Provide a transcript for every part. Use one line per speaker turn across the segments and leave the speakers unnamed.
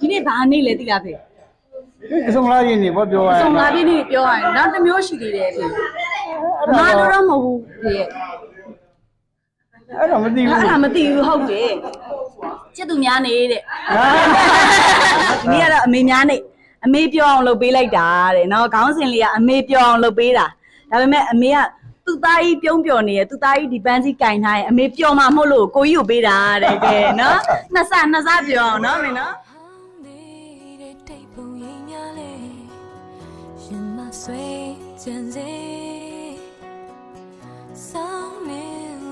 ဒီနေ့ဘာနေ့လဲသိလားဖေ
အဆုံးလားရင်နေပေါ့ပြောရရင်
စုံလာပြည့်နေ့ပြောရရင်နောက်တစ်မျိုးရှိသေးတယ်ဖေမာတော့တော့မဟုတ်ဘူးဖေရဲ့
အဲ့တော့မသိဘူး
အဲ့ဒါမသိဘူးဟုတ်တယ်ချစ်သူများနေတဲ့
ဟာ
ဒီနေ့ကတော့အမေများနေအမေပြောအောင်လုပ်ပေးလိုက်တာတဲ့နော်ခေါင်းစဉ်လေးကအမေပြောအောင်လုပ်ပေးတာဒါပေမဲ့အမေကသူ့သားကြီးပြုံးပျော်နေရသူ့သားကြီးဒီပန်းစည်းကင်ထားရင်အမေပျော်မှာမဟုတ်လို့ကိုကြီးကိုပေးတာတဲ့ကဲနော်နှစ်ဆနှစ်ဆပြောအောင်နော်အမေနော်
ကြံစေဆောင်းနေ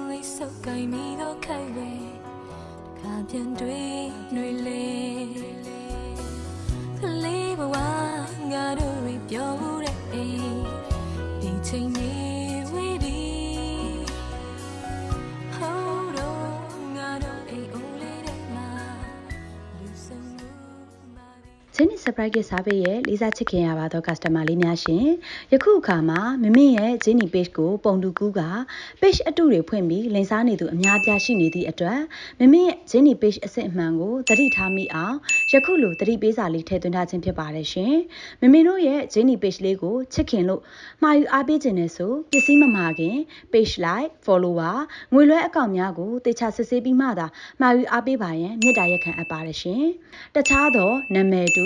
လေးစုပ်ကိုင်းမိတော့ခိုက်လေတခါပြန်တွေ့နှွေလေကလေးဘဝငါတို့တွေပြောမှုတဲ့အိမ်ဒီချိန်လေး မာဒီ
ချင်းနီ surprise gift စားပေးရဲ့လေးစားချစ်ခင်ရပါသော customer လေးများရှင်ယခုအခါမှာမမင်းရဲ့ဂျင်းနီ page ကိုပုံတူကူးက page အတုတွေဖွင့်ပြီးလင်စားနေသူအများပြားရှိနေသည့်အတွက်မမင်းရဲ့ဂျင်းနီ page အစစ်အမှန်ကိုသတိထားမိအောင်ယခုလိုသတိပေးစာလေးထည့်သွင်းထားခြင်းဖြစ်ပါတယ်ရှင်မမင်းတို့ရဲ့ဂျင်းနီ page လေးကိုချစ်ခင်လို့မှာယူအားပေးခြင်းနဲ့ဆိုပစ္စည်းမမှာခင် page like follower ငွေလွှဲအကောင့်များကိုတေချာစစ်ဆေးပြီးမှသာမှာယူအားပေးပါရန်မြစ်တာရက်ခံအပ်ပါတယ်ရှင်တခြားသောနာမည်တူ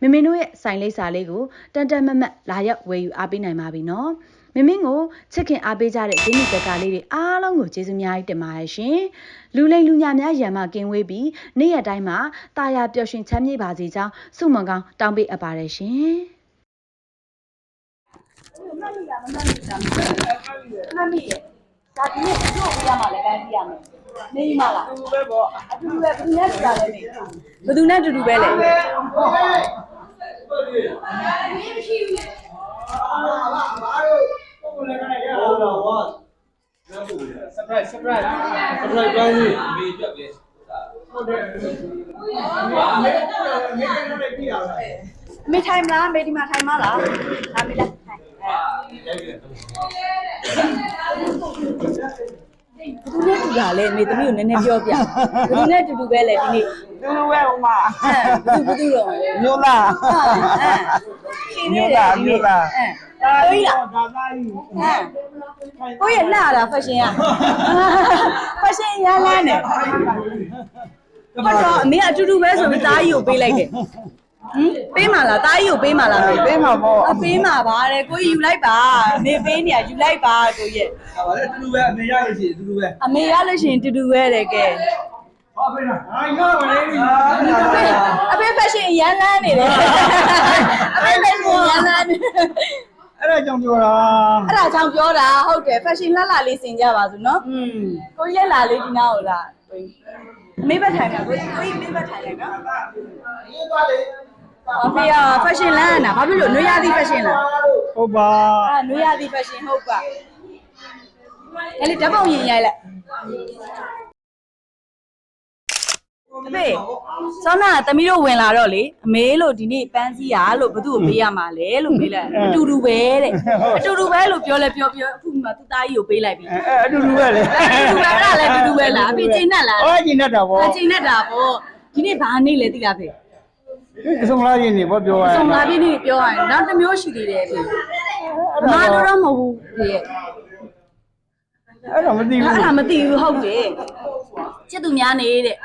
မမင်းတို့ရဲ့ site လိပ်စာလေးကိုတန်တန်မတ်မတ်လာရောက်ဝယ်ယူအားပေးနိုင်ပါပြီနော်မမင်းကိုချစ်ခင်အားပေးကြတဲ့ဂျင်းနီဘက်ကလေးတွေအားလုံးကိုကျေးဇူးများကြီးတင်ပါတယ်ရှင်လူလိမ်လူညာများရံမကင်းဝေးပြီးနေ့ရက်တိုင်းမှာတာယာပျော်ရွှင်ချမ်းမြေ့ပါစေကြောင်းဆုမွန်ကောင်းတောင်းပေးအပ်ပါတယ်ရှင်
မှတ်မိတာမမှတ်မိတာမှတ်မိရဲ့ဒါဒီနေ့တို့ပြရမှာလဲပန်းပြရမယ် နေမလား
သူပဲပေါ့
အတူတူပဲဘယ်သူနဲ့တူတာလဲနေဘယ်သူနဲ့တူတူပဲလဲ
surprise surprise surprise ပါကြီး
မေးပြပြတာ
ဟုတ်တယ်မေးမေးနေပြီလား
မေထိုင်မလားမေဒီမှာထိုင်မလားဒါမေလားထိုင်
ဟာရိုက်ပြတယ်
ဘယ် သူနဲ့တူတာလဲမေသမီးကိုနည်းနည်းပြောပြဘယ်သူနဲ့တူတူပဲလဲဒီနေ့
သူလိုပဲဟိုမှာ
အဲဘယ်သူဘယ်သူတော့
မျိုးလား
မျိုးလားမျိုးလားအဲကိုကြီးလား
ဒါသားကြီး
အဲကိုကြီးလှတာဖက်ရှင်ကဖက်ရှင်ရမ်းလန်းတယ်ဘာတော့အမေကအတူတူပဲဆိုပြီးသားကြီးကိုပေးလိုက်တယ် ဟင်ပေးမှာလားသားကြီးကိုပေးမှာလားမေ
ပေးမှာပေါ့
အပေးမှာပါတဲ့ကိုကြီးယူလိုက်ပါမေပေးနေရယူလိုက်ပါကိုကြီး
ဟာဗါလေတူတူပဲအမေရလို့ရှိရင်တူတူပဲ
အမေရလို့ရှိရင်တူတူပဲတဲ့ကဲ
ဟောဖေးလား
ဟာငါမလေး
အဖေဖက်ရှင်ရမ်းလန်းနေတယ်အဖေဖက်ရှင်ရမ်းလန်းနေ
အဲ့ဒါကြောင့်ပြောတာ
အဲ့ဒါကြောင့်ပြောတာဟုတ်တယ်ဖက်ရှင်လှလှလေးဆင်ကြပါစို့နော်
อืม
ကိုကြီးရဲ့လာလေးဒီနားကိုလာကိုကြီးအမေဘက်ထိုင်တာကိုကြီးကိုကြီးအမေဘက်ထိုင်တယ်နော်
ဒီသွားလေ
အဖေကဖက်ရှင်လန်းနေတာဘာဖြစ်လို့နွေရသည့်ဖက်ရှင်လား
ဟုတ်ပါ
အာနွေရသည့်ဖက်ရှင်ဟုတ်ပါအဲ့လေဓာတ်ပုံရင်ရိုက်လိုက်အဖေစောနာသမီးတို့ဝင်လာတော့လေအမေလို့ဒီနေ့ပန်းစည်းရလို့ဘသူ့ကိုပေးရမှာလဲလို့မေးလိုက်အတူတူပဲတဲ့အတူတူပဲလို့ပြောလဲပြောပြောအခုမှသူသားကြီးကိုပေးလိုက်ပြီ
အဲ့အတူတူပဲလေ
အတူတူပဲအဲ့ဒါလည်းအတူတူပဲလားအဖေချိန်နဲ့လား
ဟောကျင်တတ်တာပေါ့
အချိန်နဲ့တာပေါ့ဒီနေ့ဘာနေ့လဲသိလားဖေ
အဆုံးလားရင်နေပေါ့ပြောရရင်
စုံလာပြည့်နေ့ပြောရရင်နောက်တစ်မျိုးရှိသေးတယ်ဖေမာတော့တော့မဟုတ်ဘူးဖေရဲ့
အဲ့တော့မသိဘူး
အဲ့ဒါမသိဘူးဟုတ်တယ်ချစ်သူများနေတဲ့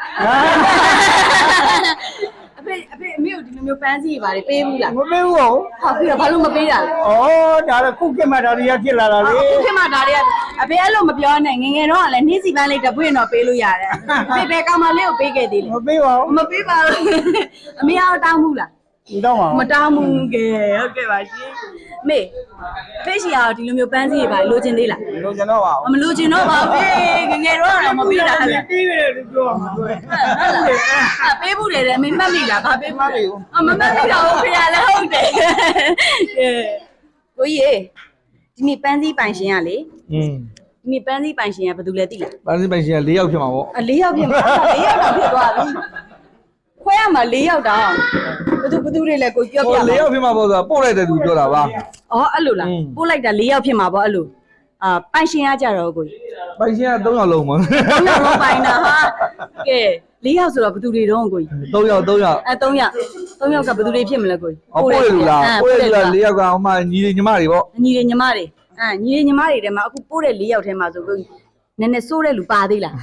ဟာ
မျိုးပန်းစီပါလေပေးဘူးလား
မပေးဘူးဟုတ်
ဟာပြီးတော့ဘာလို့မပေးတာလဲ
ဩဒါတော့ခုခေတ်မှာဒါတွေကဖြစ်လာတာလေ
အခုခေတ်မှာဒါတွေကအဖေအဲ့လိုမပြောနဲ့ငယ်ငယ်တော့ကလည်းနှင်းစီပန်းလေးတစ်ပွင့်တော့ပေးလို့ရတယ်ဖေဖေကောင်မလေးကိုပေးခဲ့သေးလေ
မပေးပါဘူး
မပေးပါဘူးအမေကတော့တောင်းဘူးလား
ဒီတော့မှာ
မတောင်းဘူးကဲဟုတ်ကဲ့ပါရှင် မေဖေရှိအောင်ဒီလိုမျိုးပန်းစီတွေပါလိုချင်သေးလား
လို့ကျွန်တော်ပါ
မလိုချင်တော့ပါဘူးငယ်ငယ်တော့တော့မပေးတာဟဲ့
ပြီးပြီလို့ပြောမှာတွေ့
အပေးဘူးလေအမေမှတ်မိလားဘာပေးဘူးလဲအမမှတ်မိတော့ဖေရလည်းဟုတ်တယ်ကိုကြီးဒီနေ့ပန်းစည်းပိုင်ရှင်ကလေ
อืม
ဒီနေ့ပန်းစည်းပိုင်ရှင်ကဘယ်သူလဲသိလား
ပန်းစည်းပိုင်ရှင်က၄ယောက်ဖြစ်မှာပေါ့
အ၄ယောက်ဖြစ်မှာ၄ယောက်တော့ဖြစ်သွားပြီခွဲရမှာ၄ယောက်တောင်ဘယ် သူဘယ်သူတွေလဲကိုပြောပြ
ဟို
ပါ
၄ယောက်ဖြစ်မှာပေါ့ဆိုတာပို့လိုက်တဲ့သူပြောတာပါ
အော်အဲ့လိုလား
อืม
ပို့လိုက်တာ၄ယောက်ဖြစ်မှာပေါ့အဲ့လိုအာပိုင်ရှင်ကကြတော့ကိုကြီး
ပိုင်ရှင်က၃ယောက်လုံးပေါ့
၃ယောက်လုံးပိုင်တာဟာကဲ၄ယောက်ဆိုတော့ဘယ်သူတွေတော့ကိုကြီး
၃ယောက်၃ယောက်
အဲ၃ယောက်၃ယောက်ကဘယ်သူတွေဖြစ်မလဲကိုကြီး
အော်ပို့ရလူလား
အဲ
ပို့ရလူလား
ပို့
၄ယောက်ကဟိုမှာညီညီမတွေပေါ့
ညီတွေညီမတွေအဲညီတွေညီမတွေထဲမှာအခုပို့တဲ့၄ယောက်ထဲမှာဆိုကိုကြီးနည်းနည်းစိုးတဲ့လူပါသေးလား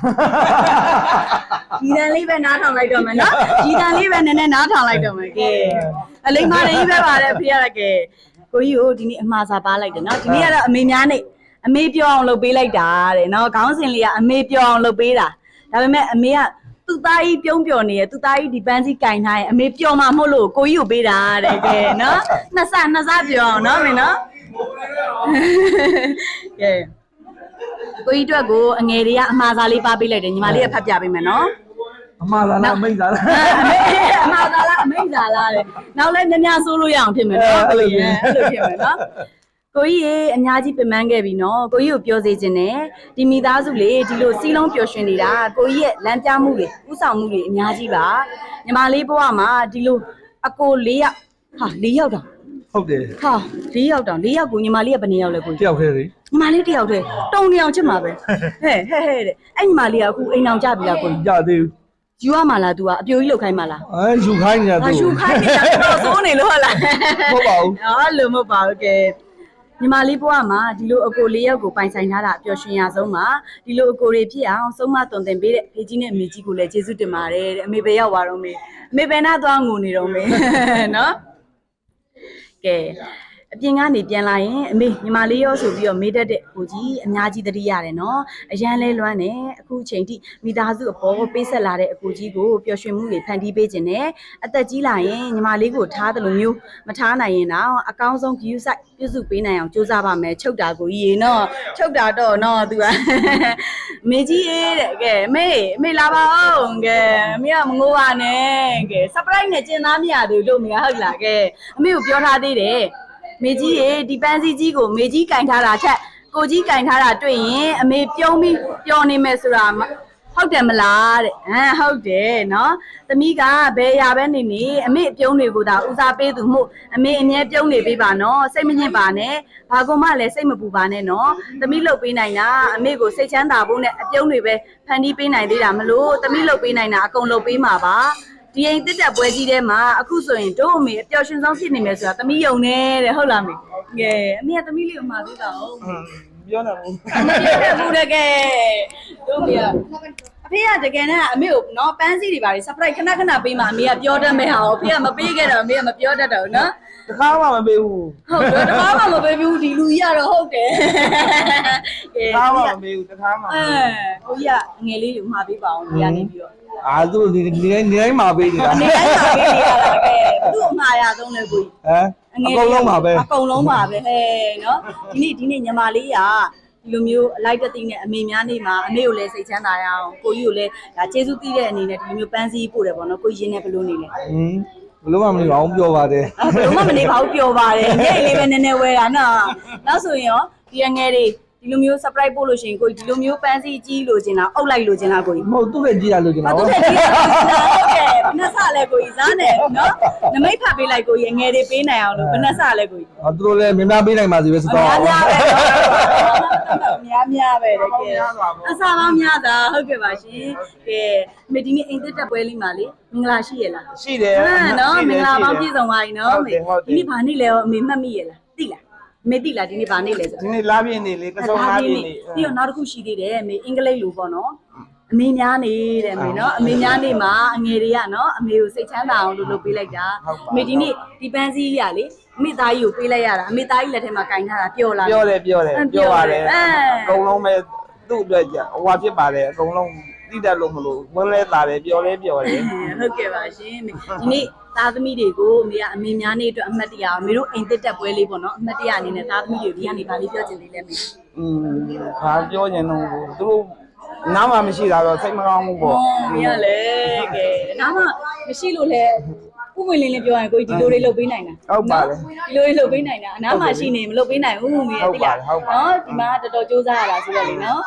ဒီတန်လေးပဲနားထောင်လိုက်တော့မယ်နော်ဒီတန်လေးပဲနည်းနည်းနားထောင်လိုက်တော့မယ်ကဲအလိမ္မာတွေကြီးပဲပါတယ်ဖေရကဲကိုကြီးကိုဒီနေ့အမှားစာပါလိုက်တယ်နော်ဒီနေ့ကတော့အမေများနေအမေပြောအောင်လုပ်ပေးလိုက်တာတဲ့နော်ခေါင်းစဉ်လေးကအမေပြောအောင်လုပ်ပေးတာဒါပေမဲ့အမေကသူ့သားကြီးပြုံးပျော်နေရသူ့သားကြီးဒီပန်းစည်းကင်ထားရင်အမေပျော်မှာမဟုတ်လို့ကိုကြီးကိုပေးတာတဲ့ကဲနော်နှစ်ဆနှစ်ဆပြောအောင်နော်မင်းနော်ကဲကိုကြီးအတွက်ကိုအငယ်တွေကအမှားစားလေးပါပေးလိုက်တယ်ညီမလေးကဖတ်ပြပေးမယ်နော်
အမှားလားလားအမိတ်လား
အမေအမှားစားလားအမိတ်စားလားတဲ့နောက်လည်းများများဆိုးလို့ရအောင်ဖြစ်မယ်နော်အဲ့လိုဖြစ်မယ်နော်ကိုကြီးရေအများကြီးပင်ပန်းခဲ့ပြီနော်ကိုကြီးကိုပြောစေခြင်းနဲ့ဒီမိသားစုလေးဒီလိုစီးလုံးပျော်ရွှင်နေတာကိုကြီးရဲ့လမ်းပြမှုတွေဥဆောင်မှုတွေအများကြီးပါညီမလေးဘဝမှာဒီလိုအကို၄ယောက်ဟာ၄ယောက်တောင်
ဟုတ်တယ်
ဟာ၄ယောက်တောင်၄ယောက်ကိုညီမလေးကဘယ်နှစ်ယောက်လဲကို
တ
ကြီး
ယောက်ခဲလေ
ညီမလေးတယောက်တည်းတုံနေအောင်ချစ်မှာပဲဟဲ့ဟဲ့ဟဲ့တဲ့အဲ့ညီမလေးကအခုအိမ်အောင်ကြပြီလားကို
ကြသေးဘူး
ယူရမှာလား तू ကအပြိုကြီးလောက်ခိုင်းမှာလား
အဲယူခိုင်းနေတာ
ဟာ
သူ
ယူခိုင်းနေတာတော့စိုးနေလို့ဟုတ်လား
ဟုတ်ပါဘူး
အော်လို့မဟုတ်ပါဘူးကဲညီမလေးဘဝမှာဒီလိုအကိုလေးယောက်ကိုပိုင်ဆိုင်ထားတာအပျော်ရွှင်ရဆုံးပါဒီလိုအကိုတွေဖြစ်အောင်ဆုံးမသွန်သင်ပေးတဲ့ဖေကြီးနဲ့အမေကြီးကိုလည်းကျေးဇူးတင်ပါတယ်တဲ့အမေပဲရောက်သွားတော့မေအမေပဲနာသွားငိုနေတော့မေနော်ကဲ အပြင်ကနေပြန်လာရင်အမေညီမလေးရောဆိုပြီးတော့မေးတတ်တဲ့ကိုကြီးအများကြီးသတိရတယ်နော်အရန်လဲလွမ်းတယ်အခုချိန်ထိမိသားစုအပေါ်ပေးဆက်လာတဲ့အကိုကြီးကိုပျော်ရွှင်မှုတွေဖန်တီးပေးခြင်းနဲ့အသက်ကြီးလာရင်ညီမလေးကိုထားတယ်လို့မျိုးမထားနိုင်ရင်တော့အကောင်းဆုံး view site ပြုစုပေးနိုင်အောင်ကြိုးစားပါမယ်ချုပ်တာကိုကြီးရေနော်ချုပ်တာတော့နော်သူကမေကြီးရေးတဲ့ကဲအမေအမေလာပါအောင်ကဲအမေကမငိုပါနဲ့ကဲ surprise နဲ့ကျင်သားမရသေးဘူးလို့အမေကဟုတ်လားကဲအမေကိုပြောထားသေးတယ် မေကြီးရေဒီပန်းစည်းကြီးကိုမေကြီးကင်ထားတာချက်ကိုကြီးကင်ထားတာတွေ့ရင်အမေပြုံးပြီးပျော်နေမယ်ဆိုတာမဟုတ်တယ်မလားတဲ့ဟမ်ဟုတ်တယ်နော်သမီးကဘယ်ရာပဲနေနေအမေအပြုံးတွေကိုသာဦးစားပေးသူမှုအမေအမြဲပြုံးနေပေးပါနော်စိတ်မညစ်ပါနဲ့ဘာကုန်မှလည်းစိတ်မပူပါနဲ့နော်သမီးလှုပ်ပေးနိုင်တာအမေကိုစိတ်ချမ်းသာဖို့နဲ့အပြုံးတွေပဲဖန်တီးပေးနိုင်သေးတာမလို့သမီးလှုပ်ပေးနိုင်တာအကုန်လှုပ်ပေးမှာပါ ဒီအိမ်တက်တက်ပွဲကြီးထဲမှာအခုဆိုရင်တို့အမေအပျော်ရွှင်ဆုံးဖြစ်နေမယ်ဆိုတာသမီးယုံနေတဲ့ဟုတ်လားမေကဲအမေကသမီးလေးကိုမှာသေးတာဟုတ်
ပြောနေဘူး
မပြည့်တဲ့ဘူးတကယ်တို့မေကအဖေကတကယ်နဲ့အမေကိုနော်ပန်းစည်းတွေပါလေ surprise ခဏခဏပေးမှအမေကပြောတတ်မဲ့ဟာကိုအဖေကမပေးခဲ့တော့အမေကမပြောတတ်တော့ဘူးနော်
တခါမှမပေးဘူး
ဟုတ်တယ်တခါမှမပေးဘူးဒီလူကြီးကတော့ဟုတ်တယ် ကဲ
တခါမှမပေးဘူးတခါမှ
အဲကိုကြီးကငယ်လေးကိုမှာပေးပါအောင်ဒီကနေပြီးတော့
အာသူဒီနေနေတိုင်းမှာပေးနေတာ
အနေတိုင်းမှာပေးနေရတာကဲဘသူ့အမှားရဆုံးလဲကိုကြီး
ဟမ်အကုန်လုံးပါပဲ
အကုန်လုံးပါပဲဟဲ့နော်ဒီနေ့ဒီနေ့ညီမလေးကဒီလိုမျိုးအလိုက်တသိနဲ့အမေများနေမှာအမေကိုလည်းစိတ်ချမ်းသာရအောင်ကိုကြီးကိုလည်းဒါကျေးဇူးသိတဲ့အနေနဲ့ဒီလိုမျိုးပန်းစည်းပို့တယ်ပေါ့နော်ကိုကြီးရင်းနဲ့ဘယ်လိုနေလဲ
ဟင်းဘလို့မှမနေပါဘူးပြောပါတယ်
အဲဘယ်လိုမှမနေပါဘူးပျော်ပါတယ်ညအိလေးပဲနည်းနည်းဝဲတာနော်နောက်ဆိုရင်ရောဒီငယ်တွေ ဒီလိုမျိုး surprise ပို့လို့ရှိရင်ကိုကြီးဒီလိုမျိုးပန်းစည်းကြီးလို့ခြင်းလားအုပ်လိုက်လို့ခြင်းလားကိုကြီး
မဟုတ်သူ့ရဲ့ကြည့်ရလို့ကျွန်
ဘာ
တော်
သူထက်ကြီးဟုတ်ကဲ့ဘယ်နှဆလဲကိုကြီးစားနေနော်နမိတ်ဖတ်ပေးလိုက်ကိုကြီးငယ်တွေပေးနိုင်အောင်လို့ဘယ်နှဆလဲကိုကြီး
အော်သူတို့လည်းများများပေးနိုင်ပါစေပဲစ
အ
တော့
များများပဲအများများပဲတကယ်အစားပေါင်းများတာဟုတ်ကဲ့ပါရှင်ကဲမေဒီနေ့အိမ်သက်တက်ပွဲလေးမှာလေမင်္ဂလာရှိရလား
ရှိတယ်
ဟမ်နော်မင်္ဂလာပေါင်းပြည့်စုံပါပြီနော်
ဟုတ်
မေ
တယ်ဟုတ်တယ်
ဒီနေ့ဘာနေ့လဲရောအမေမှတ်မိရလားသိလားအ မေသိလားဒီနေ့ဘာနေ့လဲဆို
ဒီနေ့လာပြင်းနေလေကစုံလာပြင်းနေ
ပြီးတော့နောက်တစ်ခုရှိသေးတယ်အမေအင်္ဂလိပ်လိုပေါ့နော်အမေများနေတဲ့မေနော်အမေများနေမှာအငယ်တွေကနော်အမေကိုစိတ်ချမ်းသာအောင်လို့လုပ်ပေးလိုက်တာအမေဒီနေ့ဒီပန်းစည်းကြီးကလေအမေသားကြီးကိုပေးလိုက်ရတာအမေသားကြီးလက်ထဲမှာကင်ထားတာပျော်လာ
ပြောတယ်ပြောတယ်
အဲ
ပြောပါတယ်
အဲ
အကုန်လုံးပဲသူ့အတွက်ကြဟိုဟာဖြစ်ပါတယ်အကုန်လုံးတိတက်လို့မလို့ဝင်းလဲတာတယ်ပြောလဲပြောတယ်
ဟုတ်ကဲ့ပါရှင်အမေဒီနေ့ သားသမီးတွေကိုအမေကအမေများနေအတွက်အမှတ်တရအမေတို့အိမ်တက်တက်ပွဲလေးပေါ့နော်အမှတ်တရအနေနဲ့သားသမီးတွေကိုဒီကနေဗာလေးပြောချင်သေးလဲမေ
อืมဘာပြောရင်တော့သူတို့နားမှာမရှိတာတော့စိတ်မကောင်းဘူးပေါ့
မရလေကဲနားမမရှိလို့လဲဥဝင်လင်းလေးပြောရင်ကိုကြီးဒီလိုလေးလုပ်ပေးနိုင်တာ
ဟုတ်ပါတယ်
ဒီလိုလေးလုပ်ပေးနိုင်တာအနားမှာရှိနေမလုပ်ပေးနိုင်ဘူးမေတိလားနော်ဒီမှာတော်တော်စူးစမ်းရတာဆိုတော့လေနော်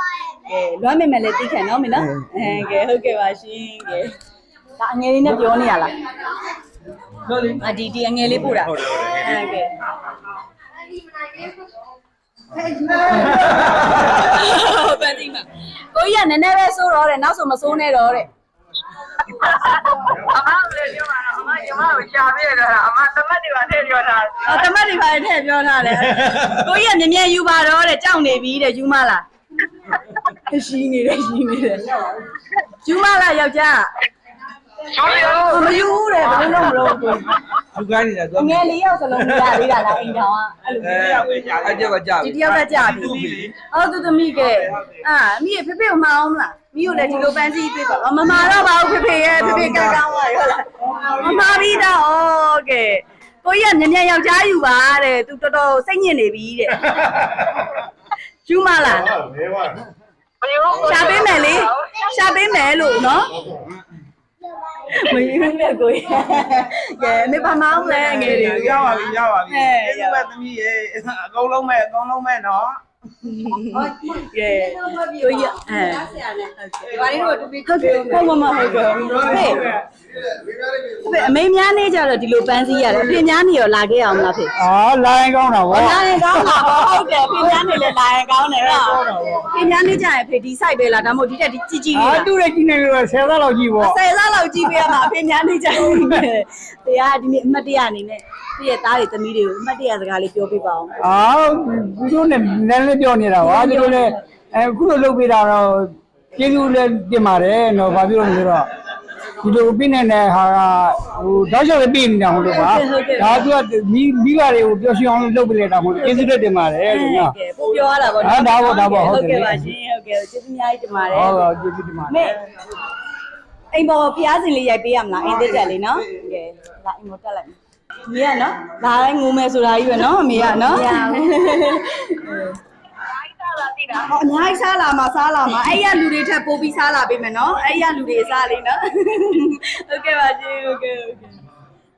ကဲလွမ်းမိမယ်လည်းသိခံနော်မေနော်အဲကဲဟုတ်ကဲ့ပါရှင်ကဲဒါအငယ်လေးနဲ့ပြောနေရလား
ပြောလေ
အဒီဒီအငယ်လေးပို့တာအဲကဲပန်းတိမကိုကြီးကနည်းနည်းပဲစိုးတော့တယ်နောက်ဆိုမစိုးနဲ့တော့တဲ့
အမလည်းပြောတာအမညီမကိုရှာပြရတာအမသမတ်တွေပါထည့်ပြောတာ
အော်တမတ်တွေပါထည့်ပြောထားတယ်ကိုကြီးကမြ мян ယူပါတော့တဲ့ကြောက်နေပြီတဲ့ယူမလားရှိနေတယ်ရှိနေတယ်ယူမလားယောက်ျား
ဆိုရ
ဟို မယူဘူးတဲ့ဘယ်လိုလုပ်မလို့
သူကိုင်းနေတာသူက
ငယ်လေးယောက်စလုံးမရသေးတာလားအိမ်တော်ကအဲ့လို
မျိုး
ရ
ောက်ပဲကြာ
အကြောက်ကကြာ
ဒီတယောက်ကကြာပြီအော်သူသမီးကအာမိရဖေဖေကိုမအောင်မလားမိကိုလည်းဒီလိုပန်းစီပြေးပါမမတော့ပါဘူးဖေဖေရဲ့ဖေဖေကကောင်းပါရောလားမမပြီးတော့โอเคကိုကြီးကမြန်မြန်ယောက်ျားယူပါတဲ့သူတော်တော်စိတ်ညစ်နေပြီတဲ့ယူမလား
မဲပါဘူး
ရှာပေးမယ်လေရှာပေးမယ်လို့နော် မယူနဲ့ကိုကြီးကဲမေပါမအောင်လဲငယ်လေး
ရပါပြီရပါပြီကျေးဇူးပဲသမီးရေအကုန်လုံးပဲအကုန်လုံးပဲနော်
ကဲကိုကြီးအဲဒီပါလေးတော့တူပြီးဟုတ်ကဲ့ဟုတ်မမဟုတ်ကဲ့ဟေးဖေအမေများနေကြတော့ဒီလိုပန်းစည်းရတယ်အဖေများနေရောလာခဲ့အောင်လားဖေ
အော်လိုင်းကောင်းတာ
ဟော
ဗော
လာရင်ကောင်းတာပေါ့ဟုတ်တယ်ဖေများနေလဲလာရင်ကောင်းတယ်ဟုတ်ဖေများနေကြရင်ဖေဒီ site ပဲလားဒါမှမဟုတ်ဒီတက်ဒီကြည်ကြည်လေး
အာ
လား
တူတဲ့ကြီးနေလို့ဆယ်သားလောက်ကြီးဗော
ဆယ်စားလောက်ကြည့်ပေးရမှာအဖေများနေကြတယ်။တရားဒီနေ့အမှတ်တရအနေနဲ့ပြည့်ရဲ့သားတွေသမီးတွေကိုအမှတ်တရစကားလေးပြောပြပါအောင်
အာသူတို့နဲ့နည်းနည်းပြောနေတာဗောသူတို့လည်းအခုလိုလုပ်ပေးတာတော့ကျေးဇူးလည်းတင်ပါတယ်နော်ဘာပြောလို့လဲဆိုတော့ ဒီလိုပြနေတဲ့ဟာကဟိုတောက်လျှောက်လည်းပြနေတာဟုတ်လို့ပါဒါသူကမိမိဘတွေကိုပျော်ရွှင်အောင်လုပ်ပေးလိုက်တာမဟုတ်ကျေးဇူးလည်းတင်ပါတယ်လို့နော်
ကဲပို့ပြောရတာပေါ့
အာဒါပေါ့ဒါပေါ့ဟုတ်တယ်
ကဲ့ပါရှင်ဟုတ်ကဲ့ကျေးဇူးအများကြီးတင်ပါတယ်
ဟုတ်ပါကျေးဇူးတင်ပါတယ်
မေအိမ်ပေါ်ဖျားစင်လေးရိုက်ပေးရမလားအင်းတက်တက်လေးနော်ကဲလာအိမ်ပေါ်တက်လိုက်မေကနော်လာတိုင်းငိုမယ်ဆိုတာကြီးပဲနော်အမေကနော်မရဘူး
အိုက်တာ လာတိတာ
ဟောအများကြီးစားလာမှာစားလာမှာအဲ့ရလူတွေထပ်ပိုးပြီးစားလာပေးမယ်နော်အဲ့ရလူတွေစားလေးနော်ဟုတ်ကဲ့ပါရှင်ဟုတ်ကဲ့ဟုတ်ကဲ့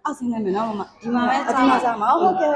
အောက်ဆင်းလိုက်မယ်နော်မမဒီမှာပဲအဒီမှာစားမှာဟုတ်ကဲ့